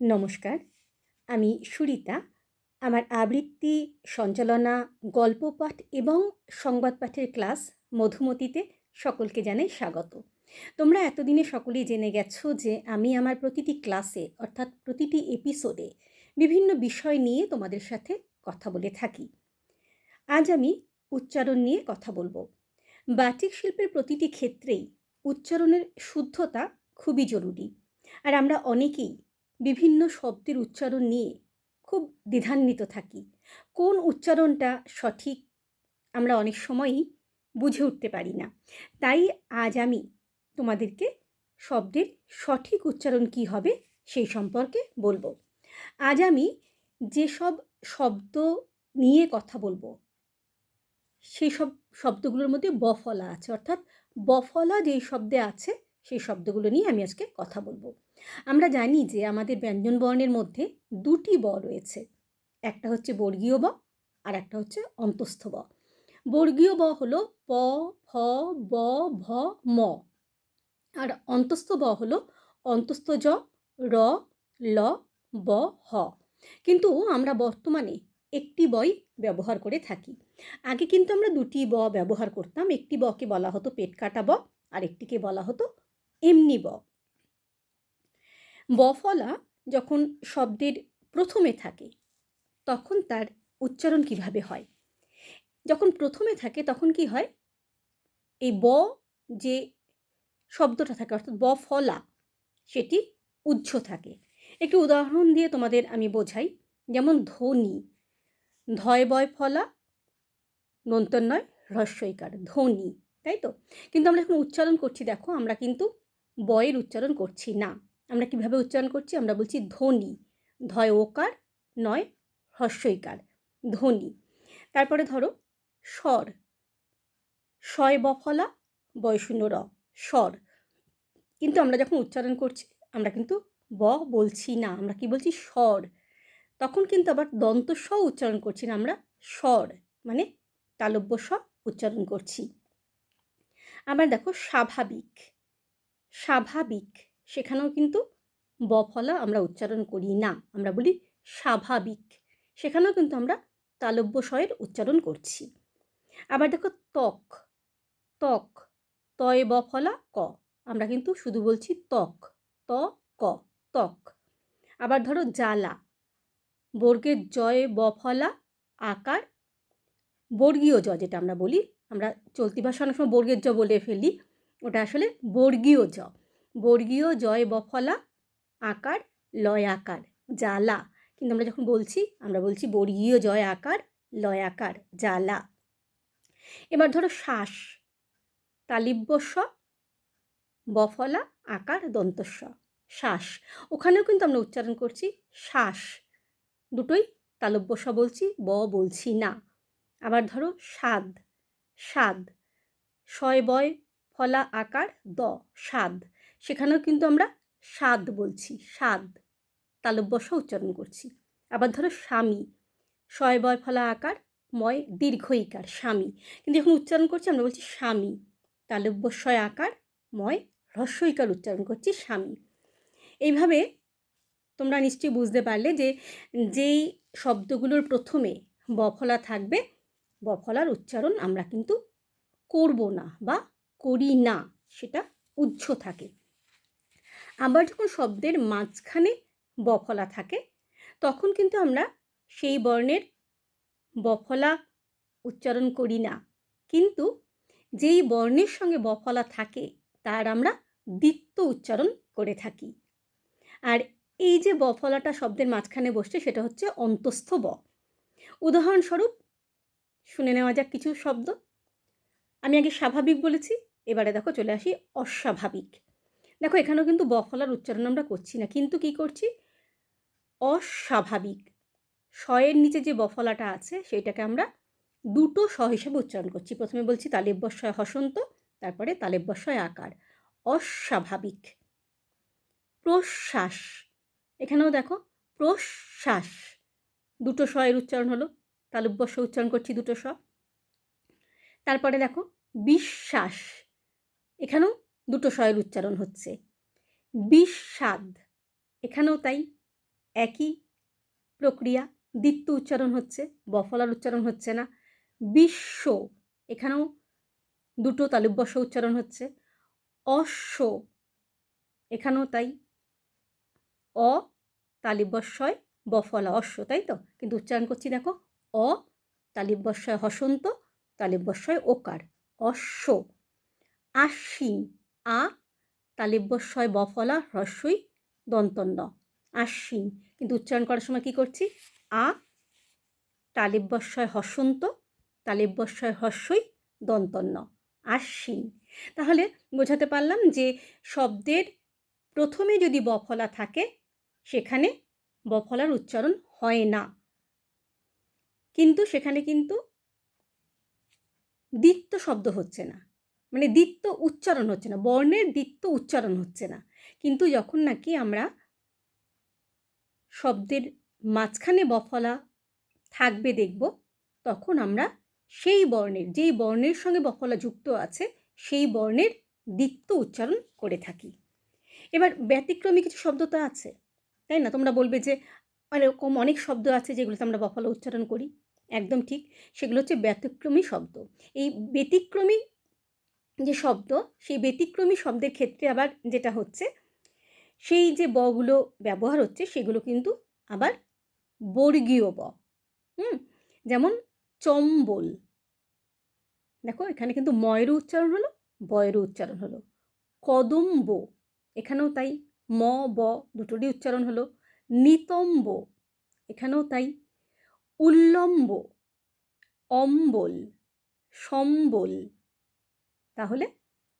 নমস্কার। আমি সুরিতা। আমার আবৃত্তি, সঞ্চালনা গল্প পাঠ এবং সংবাদ পাঠের ক্লাস মধুমতিতে সকলকে জানাই স্বাগত। তোমরা এতদিনে সকলেই জেনে গেছো যে আমি আমার প্রতিটি ক্লাসে, অর্থাৎ প্রতিটি এপিসোডে বিভিন্ন বিষয় নিয়ে তোমাদের সাথে কথা বলে থাকি। আজ আমি উচ্চারণ নিয়ে কথা বলব। বাটিক শিল্পের প্রতিটি ক্ষেত্রেই উচ্চারণের শুদ্ধতা খুবই জরুরি। আর আমরা অনেকেই বিভিন্ন শব্দের উচ্চারণ নিয়ে খুব দ্বিধান্বিত থাকি। কোন উচ্চারণটা সঠিক আমরা অনেক সময়ই বুঝে উঠতে পারি না। তাই আজ আমি তোমাদেরকে শব্দের সঠিক উচ্চারণ কি হবে সেই সম্পর্কে বলব। আজ আমি যেসব শব্দ নিয়ে কথা বলব সেই সব শব্দগুলোর মধ্যে বফলা আছে। অর্থাৎ বফলা যেই শব্দে আছে, সেই শব্দগুলো নিয়ে আমি আজকে কথা বলব। আমরা জানি যে আমাদের ব্যঞ্জন বর্ণের মধ্যে দুটি ব রয়েছে। একটা হচ্ছে বর্গীয় ব আর একটা হচ্ছে অন্তস্থ ব। বর্গীয় ব হলো প, ফ, ব, ভ, ম। আর অন্তস্থ ব হলো অন্তস্থ জ, র, ল, ব, হ। কিন্তু আমরা বর্তমানে একটি বই ব্যবহার করে থাকি। আগে কিন্তু আমরা দুটি ব ব্যবহার করতাম। একটি বকে বলা হতো পেট কাটা ব আর একটিকে বলা হতো এমনি ব। বফলা যখন শব্দের প্রথমে থাকে, তখন তার উচ্চারণ কীভাবে হয়? যখন প্রথমে থাকে, তখন কি হয়? এই ব যে শব্দটা থাকে, অর্থাৎ ব ফলা সেটি উজ্জ্ব থাকে। একটি উদাহরণ দিয়ে তোমাদের আমি বোঝাই। যেমন ধ্বনি ধয় বয় ফলা নয় হ্রস্বইকার ধ্বনি তাই তো? কিন্তু আমরা এখন উচ্চারণ করছি, দেখো, আমরা কিন্তু বয়ের উচ্চারণ করছি না। আমরা কীভাবে উচ্চারণ করছি? আমরা বলছি ধ্বনি। ধয় ওকার, নয় হস্যইকার ধ্বনি। তারপরে ধরো, স্বর। শয় বফলা, বয়শূন্য র। স্বর। কিন্তু আমরা যখন উচ্চারণ করছি, আমরা কিন্তু ব বলছি না, আমরা কি বলছি স্বর। তখন কিন্তু আবার দন্ত স উচ্চারণ করছি না, আমরা স্বর মানে তালব্য স উচ্চারণ করছি। আবার দেখো, স্বাভাবিক। স্বাভাবিক। সেখানেও কিন্তু বফলা আমরা উচ্চারণ করি না, আমরা বলি স্বাভাবিক। সেখানেও কিন্তু আমরা তালব্য স্বয়ের উচ্চারণ করছি। আবার দেখো ত্বক ত্বক, তয় বফলা ক, আমরা কিন্তু শুধু বলছি ত্বক, ত, ক, ত্বক। আবার ধরো জ্বালা, বর্গের জয় বফলা আকার, বর্গীয় জ যেটা আমরা বলি, আমরা চলতি ভাষা অনেক সময় বর্গের জ বলে ফেলি, ওটা আসলে বর্গীয় জ। বর্গীয় জয় বফলা, আকার, লয় আকার, জ্বালা। কিন্তু আমরা যখন বলছি, আমরা বলছি বর্গীয় জয় আকার, লয় আকার, জ্বালা। এবার ধরো শ্বাস। তালিব্যস্ব বফলা, আকার, দন্তস্ব। শ্বাস। ওখানেও কিন্তু আমরা উচ্চারণ করছি শ্বাস। দুটোই তালব্যস্ব বলছি, ব বলছি না। আবার ধরো স্বাদ স্বাদ শয় বয় ফলা আকার দ, স্বাদ। সেখানেও কিন্তু আমরা স্বাদ বলছি, স্বাদ। তালব্যস উচ্চারণ করছি। আবার ধরো স্বামী। শয় বয়, ফলা, আকার, ময়, দীর্ঘ, ইকার, স্বামী। কিন্তু যখন উচ্চারণ করছি আমরা বলছি স্বামী। তালব্যস্বয় আকার, ময় হ্রস্বইকার উচ্চারণ করছি স্বামী। এইভাবে তোমরা নিশ্চয়ই বুঝতে পারলে যে যেই শব্দগুলোর প্রথমে বফলা থাকবে বফলার উচ্চারণ আমরা কিন্তু করব না বা করি না, সেটা উজ্জ্ব থাকে। আবার যখন শব্দের মাঝখানে বফলা থাকে, তখন কিন্তু আমরা সেই বর্ণের বফলা উচ্চারণ করি না। কিন্তু যেই বর্ণের সঙ্গে বফলা থাকে, তার আমরা দ্বিত্ব উচ্চারণ করে থাকি। আর এই যে বফলাটা শব্দের মাঝখানে বসছে, সেটা হচ্ছে অন্তস্থ ব। উদাহরণস্বরূপ, শুনে নেওয়া যাক কিছু শব্দ। আমি আগে স্বাভাবিক বলেছি এবারে দেখো চলে আসি অস্বাভাবিক। দেখো এখানেও কিন্তু বফলার উচ্চারণ আমরা করছি না, কিন্তু কি করছি? অস্বাভাবিক। শয়ের নিচে যে বফলাটা আছে, সেইটাকে আমরা দুটো স হিসেবে উচ্চারণ করছি। প্রথমে বলছি তালেব্যস্বয় হসন্ত, তারপরে তালেব্যস্বয় আকার। অস্বাভাবিক। প্রশ্বাস। এখানেও দেখো প্রশ্বাস। দুটো শয়ের উচ্চারণ হলো তালব্যস্ব উচ্চারণ করছি দুটো স তারপরে দেখো বিশ্বাস। এখানেও দুটো শয়ের উচ্চারণ হচ্ছে। বিস্বাদ এখানেও তাই একই প্রক্রিয়া, দ্বিত্ব উচ্চারণ হচ্ছে, বফলার উচ্চারণ হচ্ছে না। বিশ্ব, এখানেও দুটো তালব্যস্য উচ্চারণ হচ্ছে। অশ্ব, এখানেও তাই অ তালিব্যস্বয় বফলা অশ্ব, তাই তো? কিন্তু উচ্চারণ করছি দেখো, অ তালিব্যস্বয় হসন্ত তালিব্যস্বয় ওকার। অশ্ব আশ্বিন আ, তালিব্যস্বয় বফলা হ্রস্বই দন্তন্য আশ্বিন কিন্তু উচ্চারণ করার সময় কী করছি? আ, তালিব্যস্বয় হসন্ত, তালিব্যস্বয় হস্যই দন্তন্য আশ্বিন তাহলে বোঝাতে পারলাম যে শব্দের প্রথমে যদি বফলা থাকে, সেখানে বফলার উচ্চারণ হয় না। কিন্তু সেখানে কিন্তু দ্বিত্ব শব্দ হচ্ছে না। মানে দ্বিত্ব উচ্চারণ হচ্ছে না, বর্ণের দ্বিত্ব উচ্চারণ হচ্ছে না। কিন্তু যখন নাকি আমরা শব্দের মাঝখানে বফলা থাকবে দেখব, তখন আমরা সেই বর্ণের, যেই বর্ণের সঙ্গে বফলা যুক্ত আছে, সেই বর্ণের দ্বিত্ব উচ্চারণ করে থাকি। এবার ব্যতিক্রমী কিছু শব্দ তো আছে, তাই না? তোমরা বলবে যে এরকম অনেক শব্দ আছে যেগুলোতে আমরা বফলা উচ্চারণ করি, একদম ঠিক। সেগুলো হচ্ছে ব্যতিক্রমী শব্দ। এই ব্যতিক্রমী যে শব্দ, সেই ব্যতিক্রমী শব্দের ক্ষেত্রে আবার যেটা হচ্ছে, সেই যে বগুলো ব্যবহার হচ্ছে, সেগুলো কিন্তু আবার বর্গীয় ব, হুম? যেমন চম্বল। দেখো, এখানে কিন্তু ময়েরও উচ্চারণ হলো বয়েরও উচ্চারণ হলো। কদম্ব, এখানেও তাই ম, ব দুটোরই উচ্চারণ হলো। নিতম্ব, এখানেও তাই উল্লম্ব, অম্বল, সম্বল। তাহলে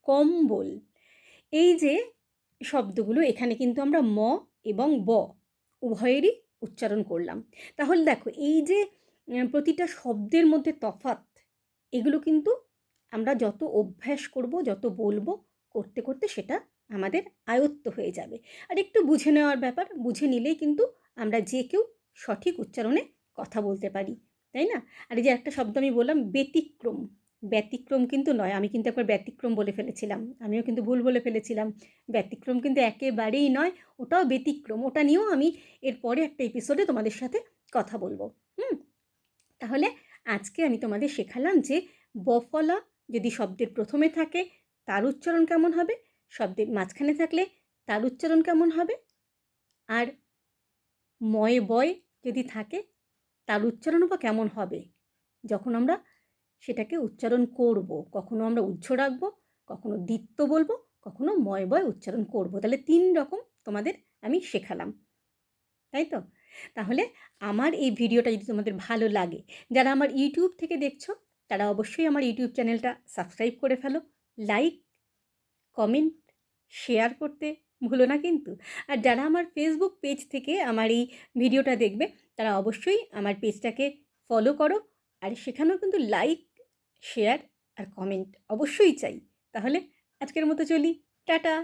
কম্বল। এই যে শব্দগুলো, এখানে কিন্তু আমরা ম এবং ব উভয়েরই উচ্চারণ করলাম। তাহলে দেখো, এই যে প্রতিটা শব্দের মধ্যে তফাত এগুলো কিন্তু আমরা যত অভ্যাস করব, যত বলব, করতে করতে সেটা আমাদের আয়ত্ত হয়ে যাবে। আর একটু বুঝে নেওয়ার ব্যাপার, বুঝে নিলেই কিন্তু আমরা যে কেউ সঠিক উচ্চারণে কথা বলতে পারি, তাই না? আর এই যে একটা শব্দ আমি বললাম, ব্যতিক্রম। ব্যতিক্রম কিন্তু নয়। আমি কিন্তু একবার ব্যতিক্রম বলে ফেলেছিলাম। আমিও কিন্তু ভুল বলে ফেলেছিলাম। ব্যতিক্রম কিন্তু একেবারেই নয়, ওটাও ব্যতিক্রম। ওটা নিয়েও আমি এরপরে একটা এপিসোডে তোমাদের সাথে কথা বলব। হুম? তাহলে আজকে আমি তোমাদের শেখালাম যে বফলা যদি শব্দের প্রথমে থাকে, তার উচ্চারণ কেমন হবে? শব্দের মাঝখানে থাকলে তার উচ্চারণ কেমন হবে? আর ময় বয় যদি থাকে, তার উচ্চারণও বা কেমন হবে? যখন আমরা সেটাকে উচ্চারণ করব। কখনো আমরা উজ্জ্ব রাখব, কখনো দ্বিত্ব বলব, কখনো ময় বয় উচ্চারণ করব। তাহলে তিন রকম তোমাদের আমি শেখালাম। তাই তো? তাহলে আমার এই ভিডিওটা যদি তোমাদের ভালো লাগে, যারা আমার ইউটিউব থেকে দেখছ, তারা অবশ্যই আমার ইউটিউব চ্যানেলটা সাবস্ক্রাইব করে ফেলো। লাইক, কমেন্ট, শেয়ার করতে ভুলো না কিন্তু। আর যারা আমার ফেসবুক পেজ থেকে আমার এই ভিডিওটা দেখবে, তারা অবশ্যই আমার পেজটাকে ফলো করো। আর সেখানেও কিন্তু লাইক শেয়ার আর কমেন্ট অবশ্যই চাই। তাহলে আজকের মতো চলি। টাটা!